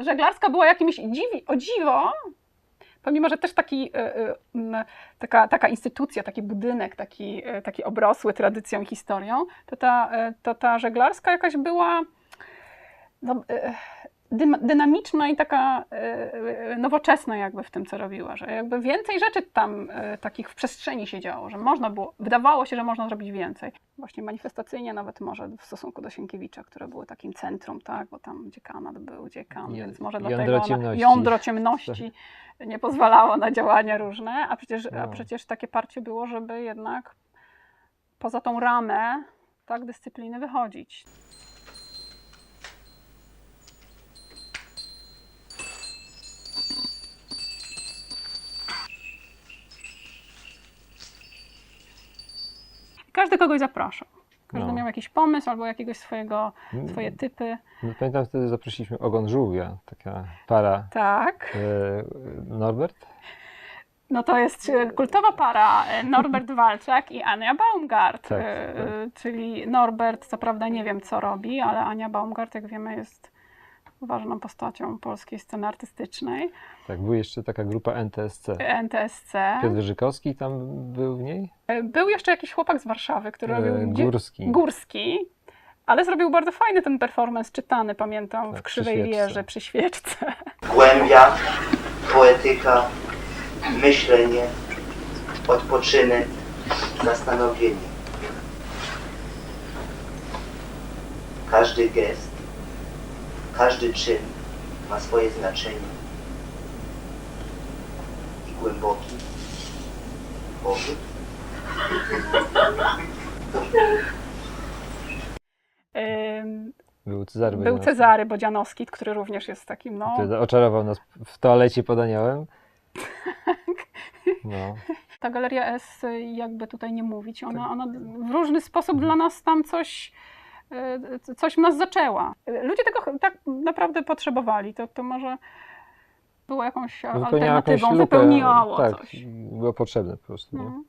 Żeglarska była jakimś dziwi, o dziwo, pomimo, że też taki, y, y, taka, taka instytucja, taki budynek, taki, y, taki obrosły tradycją i historią, to ta, to ta żeglarska jakaś była no, dynamiczna i taka y, nowoczesna jakby w tym, co robiła, że jakby więcej rzeczy tam y, takich w przestrzeni się działo, że można było, wydawało się, że można zrobić więcej. Właśnie manifestacyjnie nawet może w stosunku do Sienkiewicza, które były takim centrum, tak, bo tam dziekanat był dziekan, Ją- więc może jądro dlatego ona, ciemności. jądro ciemności nie pozwalało na działania różne, a przecież, a No. przecież takie parcie było, żeby jednak poza tą ramę tak dyscypliny wychodzić. Każdy kogoś zapraszał. Każdy No. miał jakiś pomysł albo jakiegoś swojego, Mm, swoje typy. no, Pamiętam wtedy zaprosiliśmy Ogon Żółwia, taka para Tak. e, Norbert. No to jest e, kultowa para e, Norbert Walczak i Ania Baumgart. Tak, e, tak. Czyli Norbert, co prawda nie wiem co robi, ale Ania Baumgart, jak wiemy, jest ważną postacią polskiej sceny artystycznej. Tak, była jeszcze taka grupa NTSC. NTSC. Piotr Żykowski tam był w niej? E, Był jeszcze jakiś chłopak z Warszawy, który robił... E, gdzie- Górski. Górski. Ale zrobił bardzo fajny ten performance czytany, pamiętam, w Tak, przy Krzywej świeczce. Wieży przy świeczce. głębia, poetyka, myślenie, odpoczynek, zastanowienie. Każdy gest, każdy czyn ma swoje znaczenie. I głęboki pobyt. Ym, Był Cezary Był Bojanowski, Cezary Bodzianowski, który również jest takim, no, który oczarował nas w toalecie pod aniołem. No, ta galeria S, jakby tutaj nie mówić, ona, ona w różny sposób dla nas tam coś, coś w nas zaczęła. Ludzie tego tak naprawdę potrzebowali. To, to może było jakąś jakąś alternatywą, lukę. wypełniało tak, coś. było potrzebne po prostu. No.